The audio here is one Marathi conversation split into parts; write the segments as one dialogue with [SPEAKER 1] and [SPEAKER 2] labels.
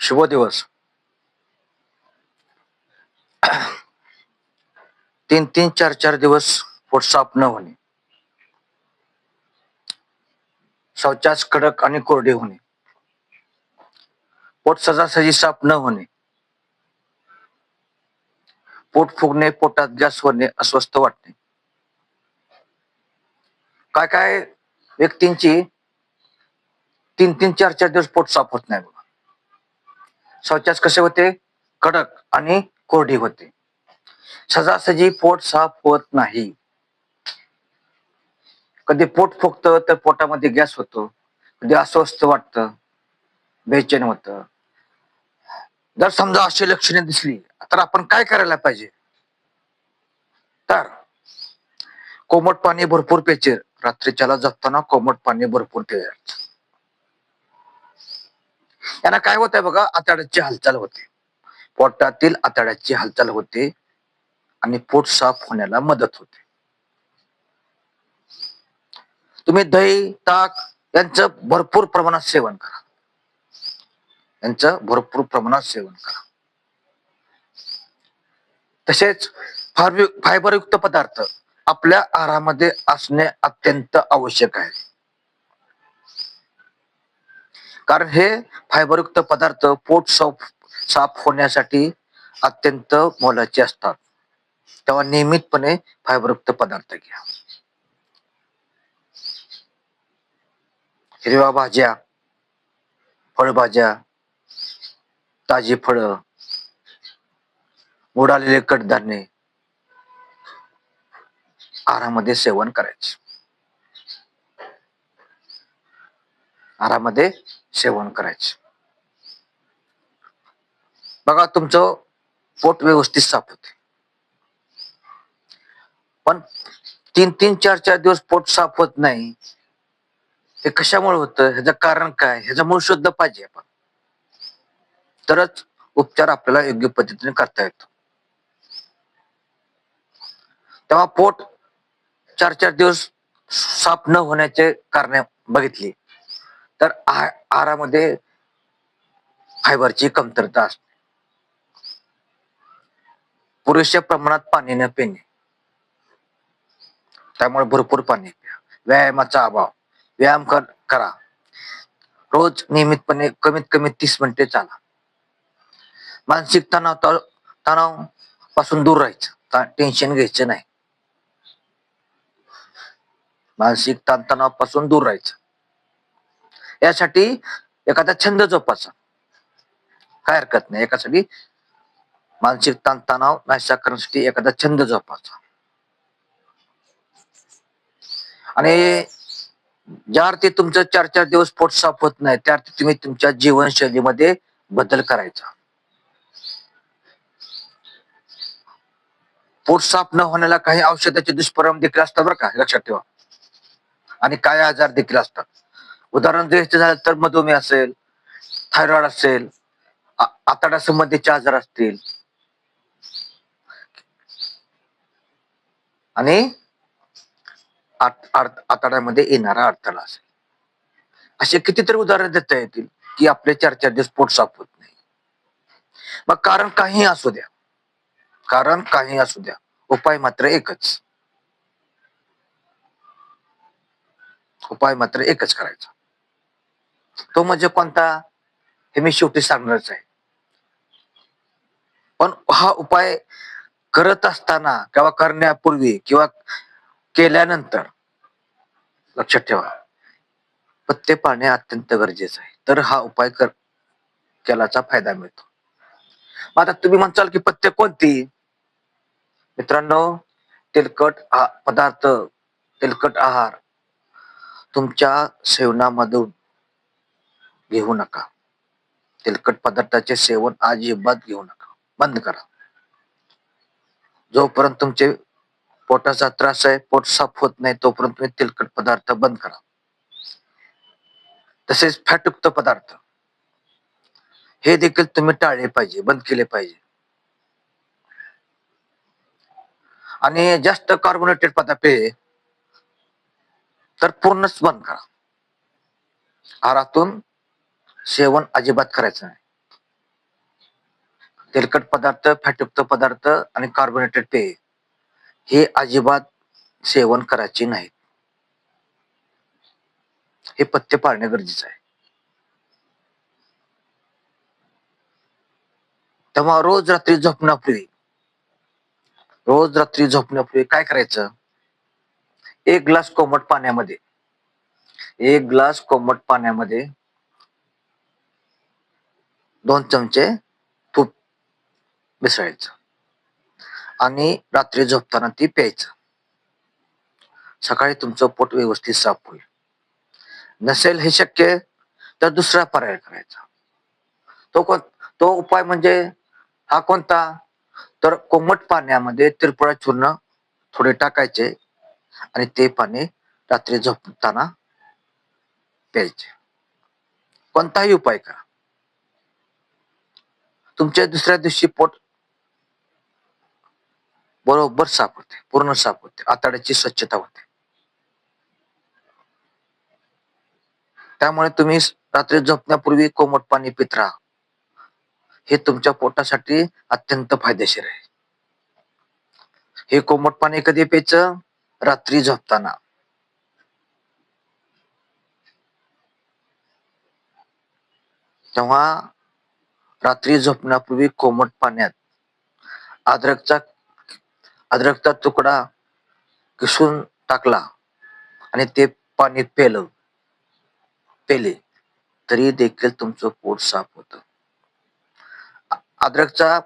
[SPEAKER 1] शुभ दिवस तीन तीन चार चार दिवस पोट साफ न होणे शौचास कडक आणि कोरडे होणे पोट सजासजी साफ न होणे पोट फुगणे पोटात गॅस होणे अस्वस्थ वाटणे काय काय व्यक्तींची तीन तीन चार चार दिवस पोट साफ होत नाही शौचास कसे होते? कडक आणि कोरडी होते. सजासजी पोट साफ होत नाही. कधी पोट फुगत तर पोटामध्ये गॅस होतो. कधी अस्वस्थ वाटत बेचैन होत. जर समजा अशी लक्षणे दिसली तर आपण काय करायला पाहिजे? तर कोमट पाणी भरपूर प्यायचे. रात्रीच्याला जपताना कोमट पाणी भरपूर प्यायचं. यांना काय होत आहे बघा? आतड्याची हालचाल होते. पोटातील आतड्याची हालचाल होते आणि पोट साफ होण्याला मदत होते. तुम्ही दही ताक यांचं भरपूर प्रमाणात सेवन करा. यांचं भरपूर प्रमाणात सेवन करा. तसेच फायबर फायबरयुक्त पदार्थ आपल्या आहारामध्ये असणे अत्यंत आवश्यक आहे. कारण हे फायबरयुक्त पदार्थ पोट साफ साफ होण्यासाठी अत्यंत मोलाचे असतात. तेव्हा नियमितपणे फायबरयुक्त पदार्थ घ्या. हिरव्या भाज्या फळभाज्या ताजी फळं उडालेले कडधान्य आहारामध्ये सेवन करायचे. आहारामध्ये सेवन करायचे. बघा तुमचं पोट व्यवस्थित साफ होते पण तीन तीन चार चार दिवस पोट साफ होत नाही हे कशामुळे होतं? ह्याचं कारण काय? ह्याचं मूळ शोधलं पाहिजे आपण. तरच उपचार आपल्याला योग्य पद्धतीने करता येतो. तेव्हा पोट चार चार दिवस साफ न होण्याचे कारणे बघितली. तर आहारामध्ये फायबरची कमतरता असते. पुरेशा प्रमाणात पाणी न पिणे. त्यामुळे भरपूर पाणी प्या. व्यायामाचा अभाव. व्यायाम कर करा. रोज नियमितपणे कमीत कमी तीस मिनिटे चाला. मानसिक तणाव तणावपासून दूर राहायचं. टेन्शन घ्यायचं नाही. मानसिक ताणतणावपासून दूर राहायचं. यासाठी एखादा छंद जोपासा. काय हरकत नाही एकासाठी मानसिक ताणतणाव नाशा करण्यासाठी एखादा छंद जोपासा. आणि ज्या अर्थी तुमचं चार चार दिवस पोट साफ होत नाही त्या अर्थी तुम्ही तुमच्या जीवनशैलीमध्ये बदल करायचा. पोट साफ न होण्याला काही औषधाचे दुष्परिणाम देखील असतात बरं का लक्षात ठेवा. आणि काय आजार देखील असतात. उदाहरण द्यायचं झालं तर मधुमेह असेल थायरॉइड असेल आ- आतडा संबंधीचे आजार असतील. आणि आतड्यामध्ये येणारा अडथळा असेल. असे कितीतरी उदाहरण देता येतील की आपले चार चार दिवस पोट साफ होत नाही. मग कारण काही असू द्या. कारण काही असू द्या. उपाय मात्र एकच. उपाय मात्र एकच करायचा. तो म्हणजे कोणता? हे मी शेवटी सांगणारच आहे. पण हा उपाय करत असताना किंवा करण्यापूर्वी किंवा केल्यानंतर लक्षात ठेवा पत्ते पाळणे अत्यंत गरजेचं आहे. तर हा उपाय कर केल्याचा फायदा मिळतो. मग आता तुम्ही म्हणताल की पत्ते कोणती? मित्रांनो तेलकट पदार्थ तेलकट आहार तुमच्या सेवनामधून घेऊ नका. तेलकट पदार्थाचे सेवन अजिबात घेऊ नका. बंद करा. जोपर्यंत तुमचे पोटाचा त्रास आहे पोट साफ होत नाही तोपर्यंत तुम्ही तेलकट पदार्थ बंद करा. तसेच फॅटयुक्त पदार्थ. हे देखील तुम्ही टाळले पाहिजे बंद केले पाहिजे. आणि जास्त कार्बोनेटेड पदार्थ तर पूर्णच बंद करा. आहारातून सेवन अजिबात करायचं नाही. तेलकट पदार्थ फॅटयुक्त पदार्थ आणि कार्बोनेटेड पेय हे अजिबात सेवन करायचे नाही हे पथ्य पाळणे गरजेचं आहे. तेव्हा रोज रात्री झोपण्यापूर्वी रोज रात्री झोपण्यापूर्वी काय करायचं? एक ग्लास कोमट पाण्यामध्ये एक ग्लास कोमट पाण्यामध्ये दोन चमचे तूप मिसळायचं. आणि रात्री झोपताना ती प्यायचं. सकाळी तुमचं पोट व्यवस्थित साफ होईल. नसेल हे शक्य तर दुसरा पर्याय करायचा. तो कोण तो उपाय म्हणजे हा कोणता? तर कोमट पाण्यामध्ये तिरपुळा चूर्ण थोडे टाकायचे आणि ते पाणी रात्री झोपताना प्यायचे. कोणताही उपाय करा. तुमच्या दुसऱ्या दिवशी पोट बरोबर साफ होते पूर्ण साफ होते आतड्याची स्वच्छता होते. त्यामुळे तुम्ही रात्री झोपण्यापूर्वी कोमट पाणी पित राहा. हे तुमच्या पोटासाठी अत्यंत फायदेशीर आहे. हे कोमट पाणी कधी प्यायचं? रात्री झोपताना. तेव्हा रात्री झोपण्यापूर्वी कोमट पाण्यात. अद्रकचा अद्रकचा तुकडा किसून टाकला आणि ते पाणी पेलं पेले. तरी देखील तुमचं पोट साफ होतं. अद्रकचा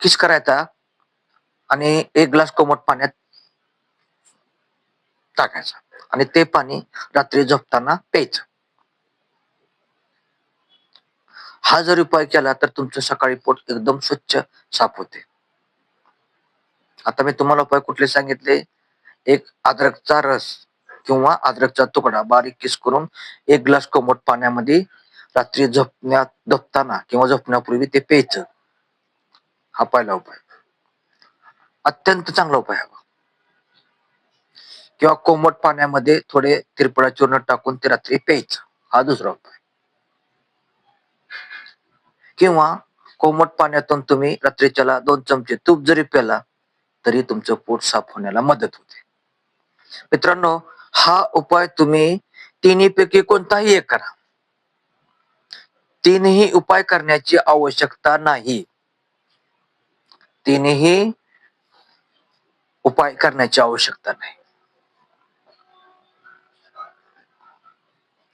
[SPEAKER 1] किस करायचा? आणि एक ग्लास कोमट पाण्यात टाकायचा. आणि ते पाणी रात्री झोपताना प्यायचं. हा जर उपाय केला तर तुमचं सकाळी पोट एकदम स्वच्छ साफ होते. आता मी तुम्हाला उपाय कुठले सांगितले? एक अद्रकचा रस किंवा अद्रकचा तुकडा बारीक किस करून एक ग्लास कोमट पाण्यामध्ये रात्री झोपण्यात झोपताना किंवा झोपण्यापूर्वी ते प्यायचं. हा पहिला उपाय. अत्यंत चांगला उपाय हवा किंवा कोमट पाण्यामध्ये थोडे तिरपळा चूर्ण टाकून ते रात्री प्यायचं. हा दुसरा उपाय. किंवा कोमट पाण्यातून तुम्ही रात्रीच्याला दोन चमचे तूप जरी प्याला तरी तुमचं पोट साफ होण्याला मदत होते. मित्रांनो हा उपाय तुम्ही तिन्ही पैकी कोणताही एक करा. तीनही उपाय करण्याची आवश्यकता नाही. तीनही उपाय करण्याची आवश्यकता नाही.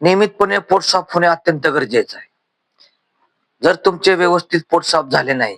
[SPEAKER 1] नियमितपणे पोट साफ होणे अत्यंत गरजेचं आहे. जर तुमचे व्यवस्थित पोट साफ झाले नाही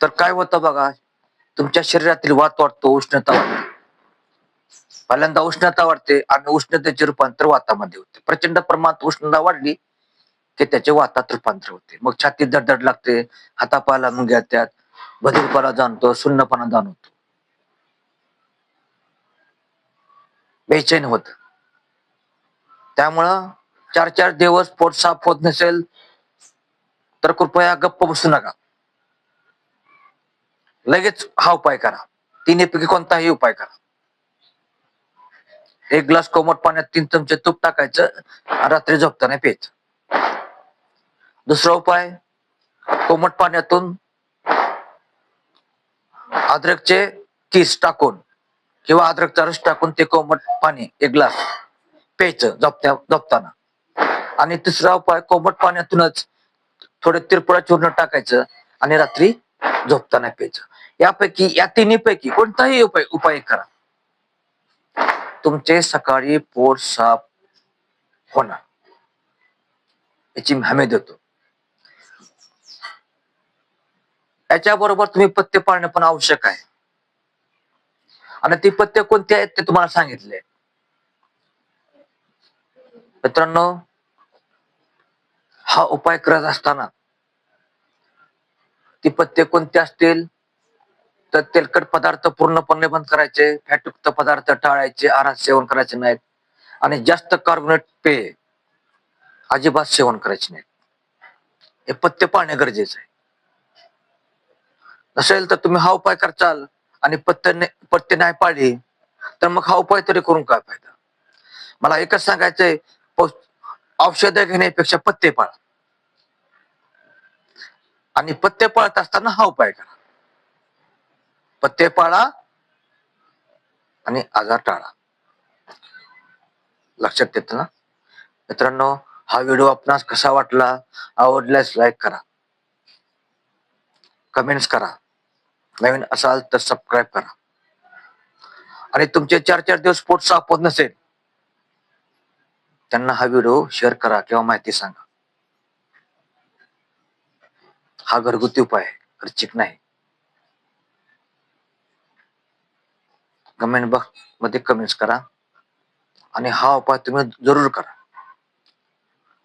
[SPEAKER 1] तर काय होतं बघा तुमच्या शरीरातील वात वाढतो उष्णता वाढते. पहिल्यांदा उष्णता वाढते आणि उष्णतेचे रूपांतर वातामध्ये होते. प्रचंड प्रमाणात उष्णता वाढली की त्याचे वातात रूपांतर होते. मग छातीत दडदड लागते हातापायाला मुंग्या त्यात बधीरपणा जाणतो सुन्नपणा जाणवतो. बेचैन होत. त्यामुळं चार चार दिवस पोट साफ होत नसेल तर कृपया गप्प बसू नका. लगेच हा उपाय करा. तिन्हीपैकी कोणताही उपाय करा. एक ग्लास कोमट पाण्यात तीन चमचे तूप टाकायचं रात्री झोपताना पेच दुसरा उपाय कोमट पाण्यातून अद्रकचे किस टाकून किंवा अद्रकचा रस टाकून ते कोमट पाणी एक ग्लास प्यायचं झोपत्या झोपताना. आणि तिसरा उपाय कोमट पाण्यातूनच थोडे तिरपुळा चूर्ण टाकायचं आणि रात्री झोपताना प्यायचं. यापैकी या तिन्ही पैकी कोणताही उपाय उपाय करा. तुमचे सकाळी पोट साफ होणार. याची हमी देतो. याच्याबरोबर तुम्ही पथ्य पाळणे पण आवश्यक आहे. आणि ती पथ्य कोणती आहेत ते तुम्हाला सांगितले. मित्रांनो हा उपाय करत असताना ती पत्ते कोणते असतील? तर तेलकट पदार्थ पूर्णपणे बंद करायचे फॅटयुक्त पदार्थ टाळायचे आहारात सेवन करायचे नाहीत. आणि जास्त कार्बोनेट पेय अजिबात सेवन करायचे नाहीत. हे पथ्य पाळणे गरजेचं आहे. नसेल तर तुम्ही हा उपाय करचाल आणि पत्ते पत्ते पथ्य नाही पाळली तर मग हा उपाय तरी करून काय फायदा? मला एकच सांगायचंय औषधं घेण्यापेक्षा पत्ते पाळा. आणि पत्ते पाळत असताना हा उपाय करा. पत्ते पाळा आणि आजार टाळा. लक्षात येत ना? मित्रांनो हा व्हिडिओ आपणास कसा वाटला? आवडल्यास लाईक करा. कमेंट्स करा. नवीन असाल तर सबस्क्राईब करा. आणि तुमचे चार चार दिवस पोट साफ होत नसेल त्यांना हा व्हिडिओ शेअर करा किंवा माहिती सांगा. हा घरगुती उपाय आहे खर्चिक नाही. कमेंट बॉक्समध्ये कमेंट्स करा आणि हा उपाय तुम्ही जरूर करा.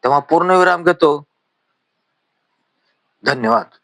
[SPEAKER 1] तेव्हा पूर्ण विराम घेतो. धन्यवाद.